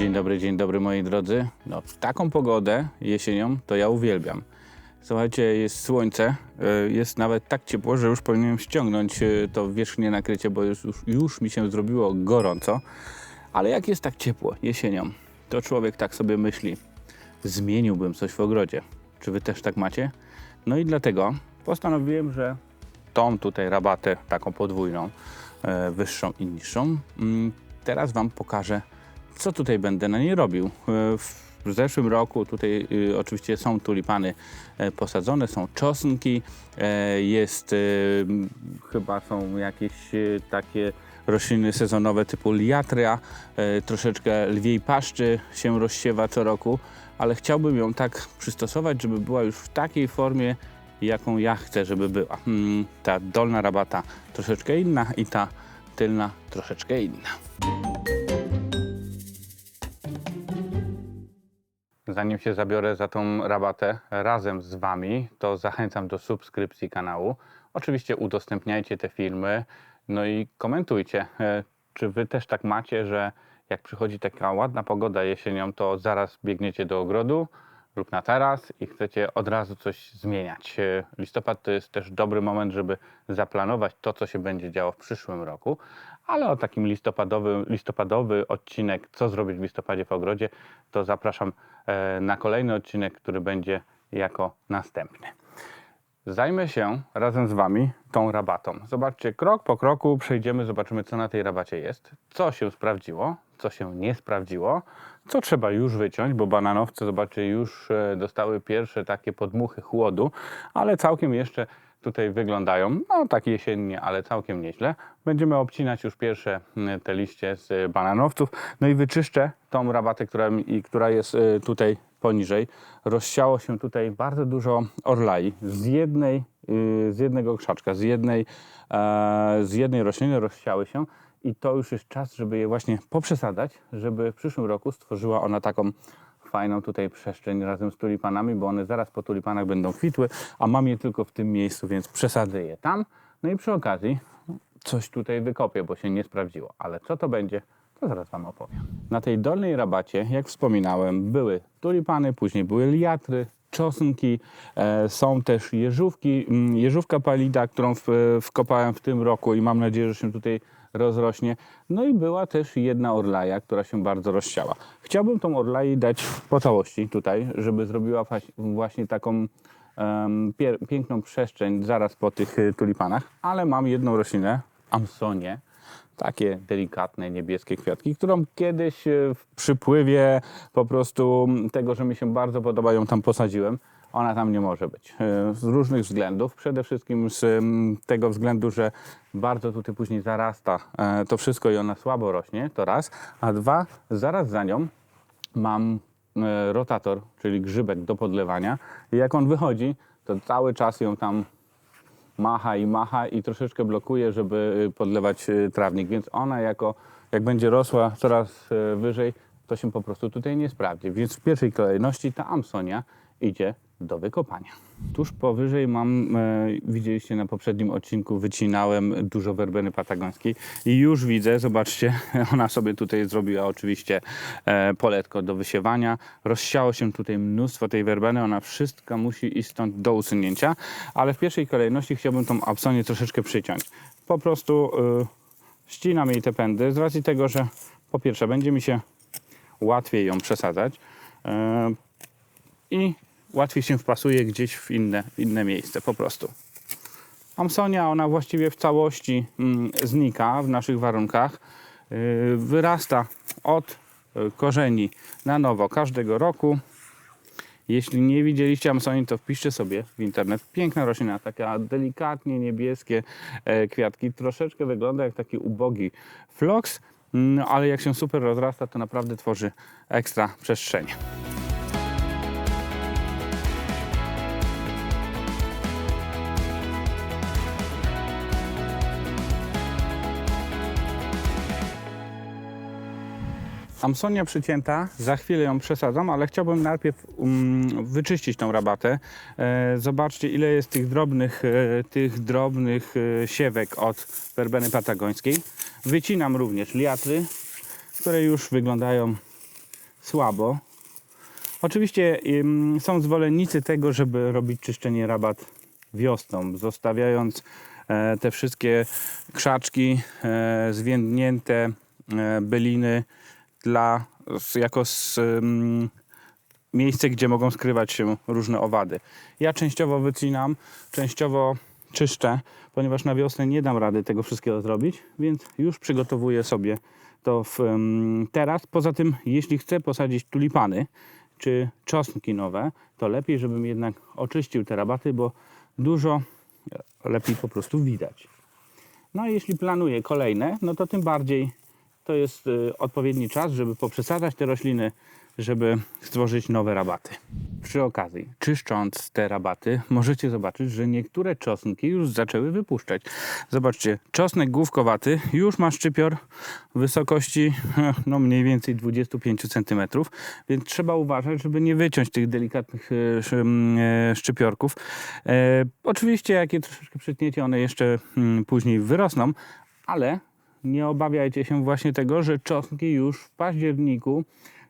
Dzień dobry, dzień dobry moi drodzy. No, taką pogodę jesienią to ja uwielbiam. Słuchajcie, jest słońce, y, jest nawet tak ciepło, że już powinienem ściągnąć y, to wierzchnie nakrycie, bo już, już, mi się zrobiło gorąco. Ale jak jest tak ciepło jesienią, to człowiek tak sobie myśli, zmieniłbym coś w ogrodzie. Czy wy też tak macie? No i dlatego postanowiłem, że tą tutaj rabatę, taką podwójną, e, wyższą i niższą, mm, teraz wam pokażę, co tutaj będę na niej robił. E, W zeszłym roku tutaj y, oczywiście są tulipany e, posadzone, są czosnki, e, jest chyba są jakieś takie rośliny sezonowe typu liatria, troszeczkę lwiej paszczy się rozsiewa co roku, ale chciałbym ją tak przystosować, żeby była już w takiej formie, jaką ja chcę, żeby była. Mm, Ta dolna rabata troszeczkę inna i ta tylna troszeczkę inna. Zanim się zabiorę za tą rabatę razem z Wami, to zachęcam do subskrypcji kanału. Oczywiście udostępniajcie te filmy, no i komentujcie, e, czy Wy też tak macie, że jak przychodzi taka ładna pogoda jesienią, to zaraz biegniecie do ogrodu lub na taras i chcecie od razu coś zmieniać. E, Listopad to jest też dobry moment, żeby zaplanować to, co się będzie działo w przyszłym roku, ale o takim listopadowy, listopadowy odcinek, co zrobić w listopadzie w ogrodzie, to zapraszam e, na kolejny odcinek, który będzie jako następny. Zajmę się razem z Wami tą rabatą. Zobaczcie, krok po kroku przejdziemy, zobaczymy, co na tej rabacie jest, co się sprawdziło, co się nie sprawdziło, co trzeba już wyciąć, bo bananowce, zobaczcie, już e, dostały pierwsze takie podmuchy chłodu, ale całkiem jeszcze tutaj wyglądają, no tak jesiennie, ale całkiem nieźle. Będziemy obcinać już pierwsze m, te liście z bananowców, no i wyczyszczę tą rabatę, która, która jest e, tutaj poniżej. Rozsiało się tutaj bardzo dużo orlai z jednej, y, z jednego krzaczka, z jednej, e, z jednej rośliny rozsiały się i to już jest czas, żeby je właśnie poprzesadzać, żeby w przyszłym roku stworzyła ona taką fajną tutaj przestrzeń razem z tulipanami, bo one zaraz po tulipanach będą kwitły, a mam je tylko w tym miejscu, więc przesadzę je tam. No i przy okazji coś tutaj wykopię, bo się nie sprawdziło. Ale co to będzie, to zaraz Wam opowiem. Na tej dolnej rabacie, jak wspominałem, były tulipany, później były liatry, czosnki, e, są też jeżówki, mm, jeżówka palida, którą w, wkopałem w tym roku i mam nadzieję, że się tutaj rozrośnie. No i była też jedna orlaja, która się bardzo rozsiała. Chciałbym tą orlai dać po całości tutaj, żeby zrobiła właśnie taką pier- piękną przestrzeń zaraz po tych y, tulipanach, ale mam jedną roślinę, Amsonie, takie delikatne niebieskie kwiatki, którą kiedyś y, w przypływie po prostu tego, że mi się bardzo podoba, ją tam posadziłem. Ona tam nie może być. y, Z różnych względów. Przede wszystkim z tego względu, że bardzo tutaj później zarasta e, to wszystko i ona słabo rośnie, to raz. A dwa, zaraz za nią mam e, rotator, czyli grzybek do podlewania. I jak on wychodzi, to cały czas ją tam macha i macha i troszeczkę blokuje, żeby y, podlewać y, trawnik. Więc ona jako, jak będzie rosła coraz y, wyżej, to się po prostu tutaj nie sprawdzi. Więc w pierwszej kolejności ta Amsonia idzie do wykopania. Tuż powyżej mam, e, widzieliście na poprzednim odcinku, wycinałem dużo werbeny patagońskiej i już widzę, zobaczcie, ona sobie tutaj zrobiła oczywiście e, poletko do wysiewania. Rozsiało się tutaj mnóstwo tej werbeny, ona wszystko musi iść stąd do usunięcia, ale w pierwszej kolejności chciałbym tą Absonię troszeczkę przyciąć. Po prostu e, ścinam jej te pędy z racji tego, że po pierwsze będzie mi się łatwiej ją przesadzać e, i łatwiej się wpasuje gdzieś w inne, inne miejsce po prostu. Amsonia, ona właściwie w całości mm, znika w naszych warunkach. Yy, wyrasta od y, korzeni na nowo każdego roku. Jeśli nie widzieliście Amsonii, to wpiszcie sobie w internet. Piękna roślina, taka delikatnie niebieskie e, kwiatki. Troszeczkę wygląda jak taki ubogi floks, no, ale jak się super rozrasta, to naprawdę tworzy ekstra przestrzenie. Amsonia przycięta, za chwilę ją przesadzam, ale chciałbym najpierw um, wyczyścić tą rabatę. E, zobaczcie ile jest tych drobnych, e, tych drobnych e, siewek od werbeny patagońskiej. Wycinam również liatry, które już wyglądają słabo. Oczywiście są zwolennicy tego, żeby robić czyszczenie rabat wiosną, zostawiając e, te wszystkie krzaczki e, zwiędnięte, e, byliny dla, jako s, ym, miejsce, gdzie mogą skrywać się różne owady. Ja częściowo wycinam, częściowo czyszczę, ponieważ na wiosnę nie dam rady tego wszystkiego zrobić, więc już przygotowuję sobie to w, ym, teraz. Poza tym, jeśli chcę posadzić tulipany czy czosnki nowe, to lepiej, żebym jednak oczyścił te rabaty, bo dużo lepiej po prostu widać. No a jeśli planuję kolejne, no to tym bardziej to jest y, odpowiedni czas, żeby poprzesadzać te rośliny, żeby stworzyć nowe rabaty. Przy okazji, czyszcząc te rabaty, możecie zobaczyć, że niektóre czosnki już zaczęły wypuszczać. Zobaczcie, czosnek główkowaty już ma szczypior wysokości no mniej więcej 25 cm, więc trzeba uważać, żeby nie wyciąć tych delikatnych e, sz- m, e, szczypiorków. E, oczywiście, jak je troszeczkę przytniecie, one jeszcze mm, później wyrosną, ale nie obawiajcie się właśnie tego, że czosnki już w październiku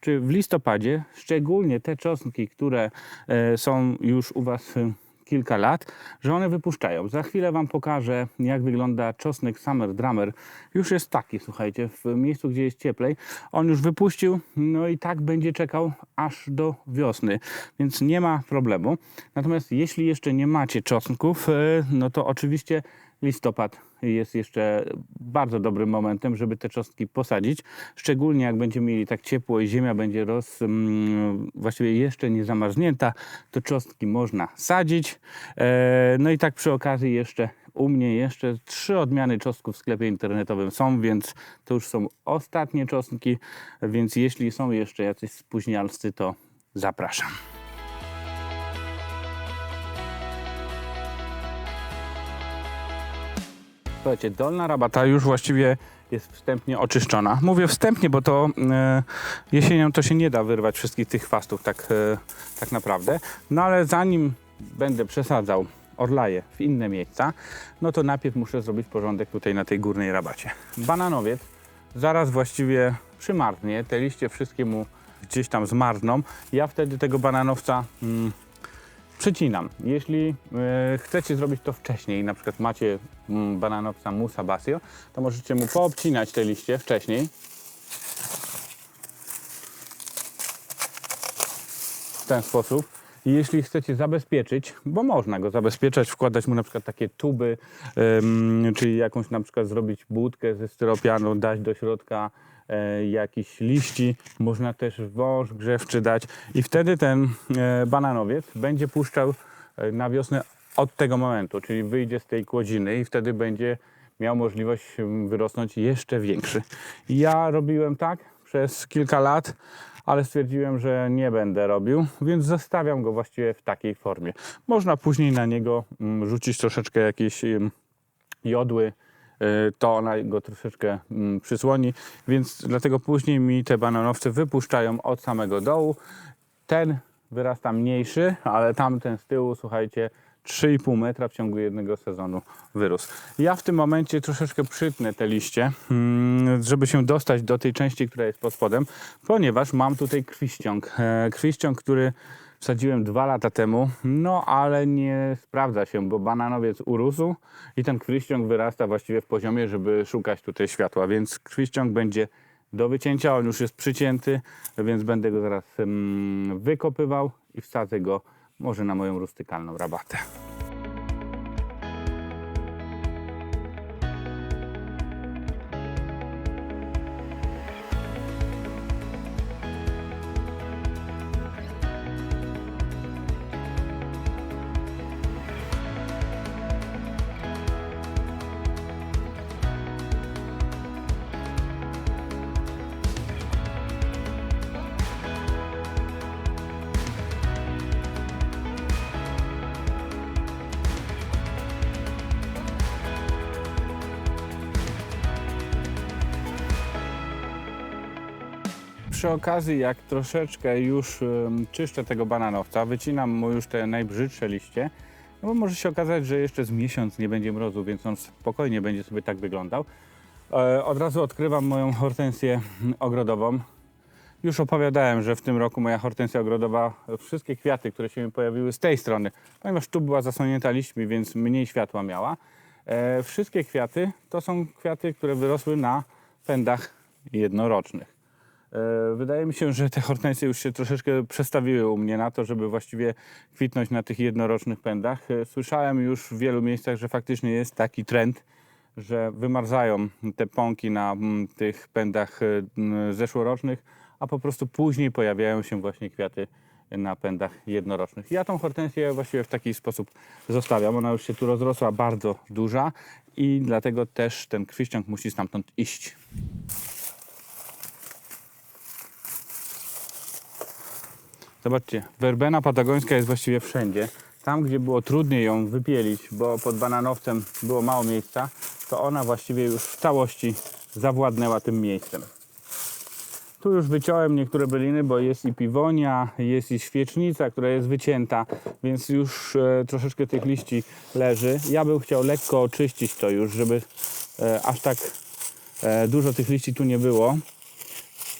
czy w listopadzie, szczególnie te czosnki, które e, są już u Was e, kilka lat, że one wypuszczają. Za chwilę Wam pokażę, jak wygląda czosnek Summer Drummer. Już jest taki, słuchajcie, w miejscu, gdzie jest cieplej. On już wypuścił, no i tak będzie czekał aż do wiosny, więc nie ma problemu. Natomiast jeśli jeszcze nie macie czosnków, e, no to oczywiście listopad jest jeszcze bardzo dobrym momentem, żeby te czosnki posadzić. Szczególnie jak będziemy mieli tak ciepło i ziemia będzie roz, mm, właściwie jeszcze nie zamarznięta, to czosnki można sadzić. E, no i tak przy okazji jeszcze u mnie jeszcze trzy odmiany czosnków w sklepie internetowym są, więc to już są ostatnie czosnki, więc jeśli są jeszcze jacyś spóźnialscy, to zapraszam. Słuchajcie, dolna rabata już właściwie jest wstępnie oczyszczona. Mówię wstępnie, bo to e, jesienią to się nie da wyrwać wszystkich tych chwastów tak, e, tak naprawdę. No ale zanim będę przesadzał orlaje w inne miejsca, no to najpierw muszę zrobić porządek tutaj na tej górnej rabacie. Bananowiec zaraz właściwie przymarznie, te liście wszystkie mu gdzieś tam zmarzną. Ja wtedy tego bananowca mm, Przecinam. Jeśli e, chcecie zrobić to wcześniej, na przykład macie mm, bananowca Musa Basio, to możecie mu poobcinać te liście wcześniej. W ten sposób. I jeśli chcecie zabezpieczyć, bo można go zabezpieczać, wkładać mu na przykład takie tuby, ym, czyli jakąś na przykład zrobić budkę ze styropianu, dać do środka e, jakiś liści, można też wąż grzewczy dać i wtedy ten e, bananowiec będzie puszczał e, na wiosnę od tego momentu, czyli wyjdzie z tej kłodziny i wtedy będzie miał możliwość wyrosnąć jeszcze większy. Ja robiłem tak przez kilka lat, ale stwierdziłem, że nie będę robił, więc zostawiam go właściwie w takiej formie. Można później na niego rzucić troszeczkę jakiejś ym, jodły, to ona go troszeczkę mm, przysłoni, więc dlatego później mi te bananowce wypuszczają od samego dołu. Ten wyrasta mniejszy, ale tamten z tyłu, słuchajcie, 3,5 metra w ciągu jednego sezonu wyrósł. Ja w tym momencie troszeczkę przytnę te liście, mm, żeby się dostać do tej części, która jest pod spodem, ponieważ mam tutaj krwiściąg. E, Krwiściąg, który wsadziłem dwa lata temu, no ale nie sprawdza się, bo bananowiec urósł i ten krwiściąg wyrasta właściwie w poziomie, żeby szukać tutaj światła, więc krwiściąg będzie do wycięcia, on już jest przycięty, więc będę go zaraz mm, wykopywał i wsadzę go może na moją rustykalną rabatę. Przy okazji, jak troszeczkę już ym, czyszczę tego bananowca, wycinam mu już te najbrzydsze liście, no bo może się okazać, że jeszcze z miesiąc nie będzie mrozu, więc on spokojnie będzie sobie tak wyglądał. E, od razu odkrywam moją hortensję ogrodową. Już opowiadałem, że w tym roku moja hortensja ogrodowa, wszystkie kwiaty, które się mi pojawiły z tej strony, ponieważ tu była zasłonięta liśćmi, więc mniej światła miała, e, wszystkie kwiaty to są kwiaty, które wyrosły na pędach jednorocznych. E, Wydaje mi się, że te hortensje już się troszeczkę przestawiły u mnie na to, żeby właściwie kwitnąć na tych jednorocznych pędach. E, Słyszałem już w wielu miejscach, że faktycznie jest taki trend, że wymarzają te pąki na mm, tych pędach e, zeszłorocznych, a po prostu później pojawiają się właśnie kwiaty na pędach jednorocznych. Ja tą hortensję właściwie w taki sposób zostawiam. Ona już się tu rozrosła bardzo duża i dlatego też ten krwiściąg musi stamtąd iść. Zobaczcie, werbena patagońska jest właściwie wszędzie. Tam, gdzie było trudniej ją wypielić, bo pod bananowcem było mało miejsca, to ona właściwie już w całości zawładnęła tym miejscem. Tu już wyciąłem niektóre byliny, bo jest i piwonia, jest i świecznica, która jest wycięta, więc już e, troszeczkę tych liści leży. Ja bym chciał lekko oczyścić to już, żeby e, aż tak e, dużo tych liści tu nie było.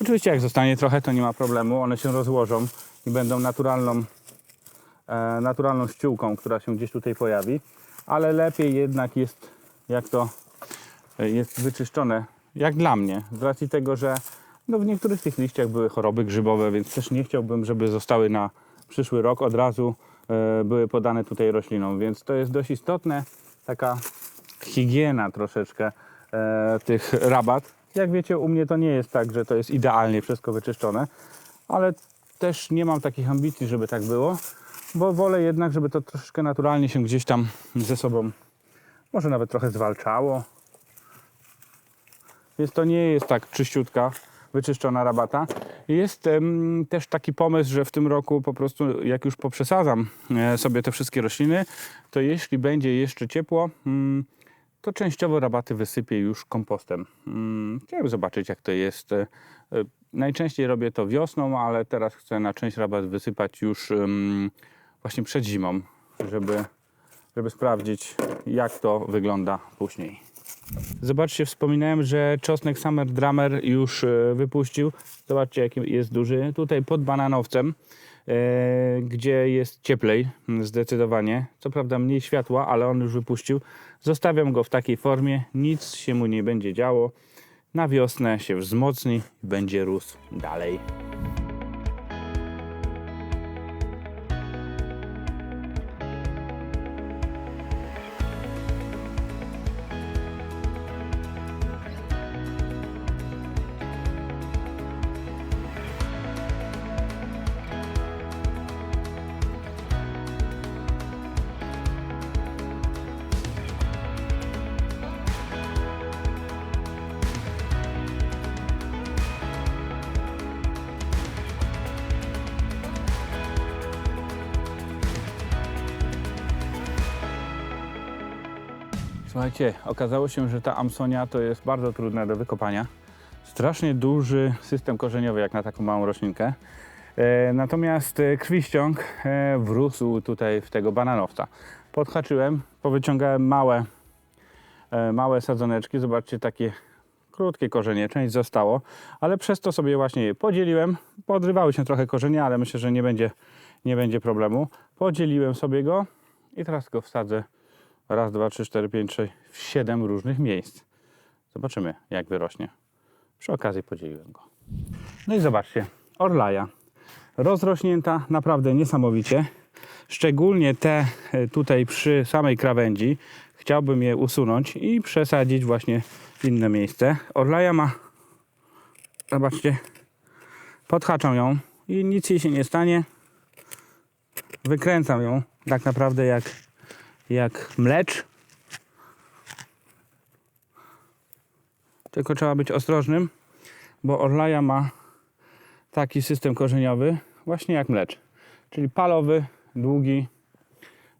Oczywiście jak zostanie trochę, to nie ma problemu. One się rozłożą i będą naturalną, e, naturalną ściółką, która się gdzieś tutaj pojawi. Ale lepiej jednak jest, jak to e, jest wyczyszczone, jak dla mnie. Z racji tego, że no, w niektórych tych liściach były choroby grzybowe, więc też nie chciałbym, żeby zostały na przyszły rok od razu e, były podane tutaj roślinom. Więc to jest dość istotne, taka higiena troszeczkę e, tych rabat. Jak wiecie, u mnie to nie jest tak, że to jest idealnie wszystko wyczyszczone, ale też nie mam takich ambicji, żeby tak było, bo wolę jednak, żeby to troszeczkę naturalnie się gdzieś tam ze sobą może nawet trochę zwalczało. Więc to nie jest tak czyściutka, wyczyszczona rabata. Jest em, też taki pomysł, że w tym roku po prostu jak już poprzesadzam e, sobie te wszystkie rośliny, to jeśli będzie jeszcze ciepło, mm, to częściowo rabaty wysypię już kompostem. Mm, Chciałem zobaczyć jak to jest. E, e, Najczęściej robię to wiosną, ale teraz chcę na część rabat wysypać już em, właśnie przed zimą, żeby, żeby sprawdzić jak to wygląda później. Zobaczcie, wspominałem, że czosnek Summer Drummer już e, wypuścił. Zobaczcie, jaki jest duży. Tutaj pod bananowcem, e, gdzie jest cieplej, m, zdecydowanie. Co prawda mniej światła, ale on już wypuścił. Zostawiam go w takiej formie, nic się mu nie będzie działo. Na wiosnę się wzmocni i będzie rósł dalej. Słuchajcie, okazało się, że ta Amsonia to jest bardzo trudna do wykopania. Strasznie duży system korzeniowy jak na taką małą roślinkę. E, natomiast e, krwiściąg e, wrósł tutaj w tego bananowca. Podhaczyłem, powyciągałem małe, małe sadzoneczki. Zobaczcie, takie krótkie korzenie, część zostało, ale przez to sobie właśnie je podzieliłem. Podrywały się trochę korzenie, ale myślę, że nie będzie, nie będzie problemu. Podzieliłem sobie go i teraz go wsadzę raz, dwa, trzy, cztery, pięć, sześć, siedem różnych miejsc. Zobaczymy, jak wyrośnie. Przy okazji podzieliłem go. No i zobaczcie, orlaja. Rozrośnięta naprawdę niesamowicie. Szczególnie te e, tutaj przy samej krawędzi. Chciałbym je usunąć i przesadzić właśnie w inne miejsce. Orlaja ma, zobaczcie, podhaczam ją i nic jej się nie stanie. Wykręcam ją tak naprawdę jak jak mlecz. Tylko trzeba być ostrożnym, bo orlaja ma taki system korzeniowy, właśnie jak mlecz. Czyli palowy, długi,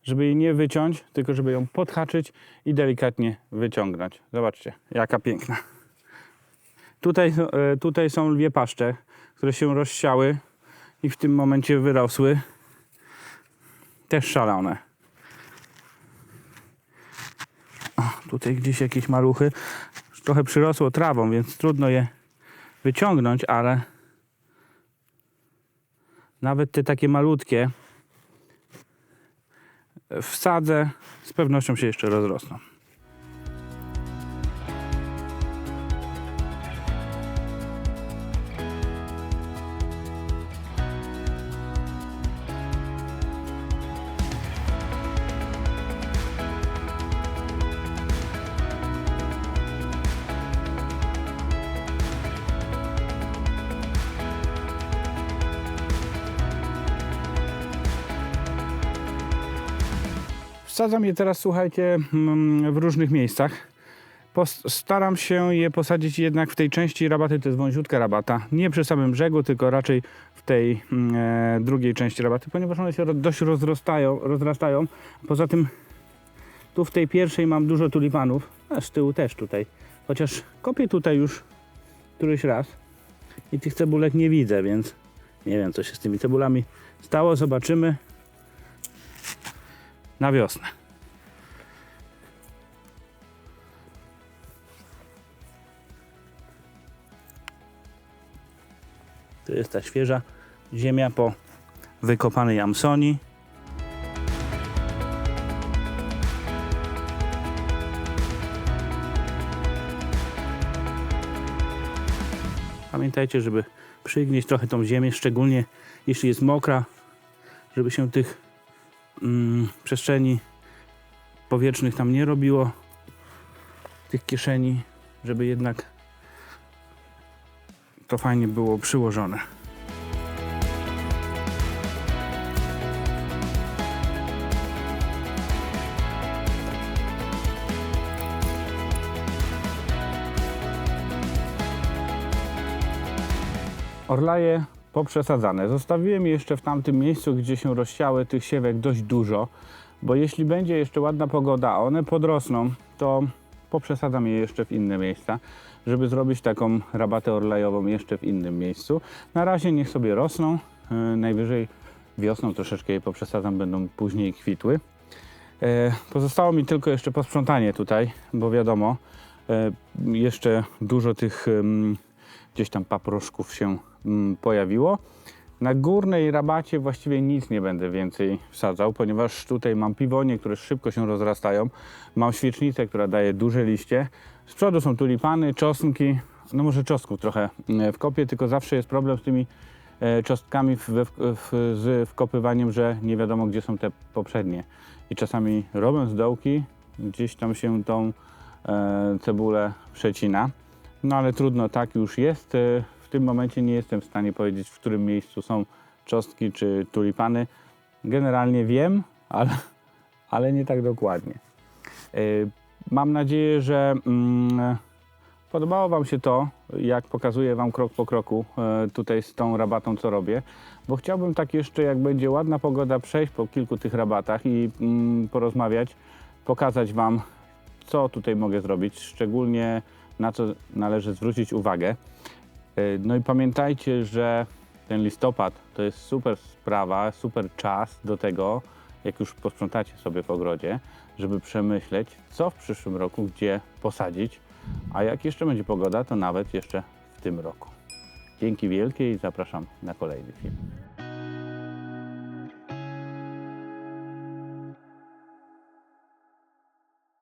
żeby jej nie wyciąć, tylko żeby ją podhaczyć i delikatnie wyciągnąć. Zobaczcie, jaka piękna. Tutaj, e, tutaj są lwie paszcze, które się rozsiały i w tym momencie wyrosły. Też szalone. Tutaj gdzieś jakieś maluchy. Trochę przyrosło trawą, więc trudno je wyciągnąć, ale nawet te takie malutkie w sadze z pewnością się jeszcze rozrosną. Wsadzam je teraz, słuchajcie, mm, w różnych miejscach. Staram się je posadzić jednak w tej części rabaty, to jest wąziutka rabata. Nie przy samym brzegu, tylko raczej w tej mm, e, drugiej części rabaty, ponieważ one się dość rozrastają, rozrastają. Poza tym tu w tej pierwszej mam dużo tulipanów, a z tyłu też tutaj. Chociaż kopię tutaj już któryś raz i tych cebulek nie widzę, więc nie wiem co się z tymi cebulami stało. Zobaczymy na wiosnę. To jest ta świeża ziemia po wykopanej Amsoni. Pamiętajcie, żeby przygnieść trochę tą ziemię, szczególnie jeśli jest mokra, żeby się tych mm, przestrzeni powietrznych tam nie robiło, tych kieszeni, żeby jednak to fajnie było przyłożone. Orlaje poprzesadzane. Zostawiłem je jeszcze w tamtym miejscu, gdzie się rozsiały tych siewek dość dużo, bo jeśli będzie jeszcze ładna pogoda, a one podrosną, to poprzesadzam je jeszcze w inne miejsca, żeby zrobić taką rabatę orlajową jeszcze w innym miejscu. Na razie niech sobie rosną, yy, najwyżej wiosną troszeczkę je poprzesadzam, będą później kwitły. E, Pozostało mi tylko jeszcze posprzątanie tutaj, bo wiadomo, e, jeszcze dużo tych gdzieś tam paproszków się mm, pojawiło. Na górnej rabacie właściwie nic nie będę więcej wsadzał, ponieważ tutaj mam piwonie, które szybko się rozrastają. Mam świecznicę, która daje duże liście. Z przodu są tulipany, czosnki. No może czosnków trochę mm, wkopię, tylko zawsze jest problem z tymi e, czosnkami w, w, w, z wkopywaniem, że nie wiadomo gdzie są te poprzednie. I czasami robiąc dołki, gdzieś tam się tą e, cebulę przecina. No ale trudno, tak już jest. E, W tym momencie nie jestem w stanie powiedzieć, w którym miejscu są czosnki czy tulipany. Generalnie wiem, ale, ale nie tak dokładnie. E, Mam nadzieję, że mm, podobało Wam się to, jak pokazuję Wam krok po kroku e, tutaj z tą rabatą, co robię. Bo chciałbym tak jeszcze, jak będzie ładna pogoda, przejść po kilku tych rabatach i mm, porozmawiać, pokazać Wam, co tutaj mogę zrobić, szczególnie na co należy zwrócić uwagę. E, No i pamiętajcie, że ten listopad to jest super sprawa, super czas do tego, jak już posprzątacie sobie w ogrodzie, żeby przemyśleć, co w przyszłym roku, gdzie posadzić, a jak jeszcze będzie pogoda, to nawet jeszcze w tym roku. Dzięki wielkie i zapraszam na kolejny film.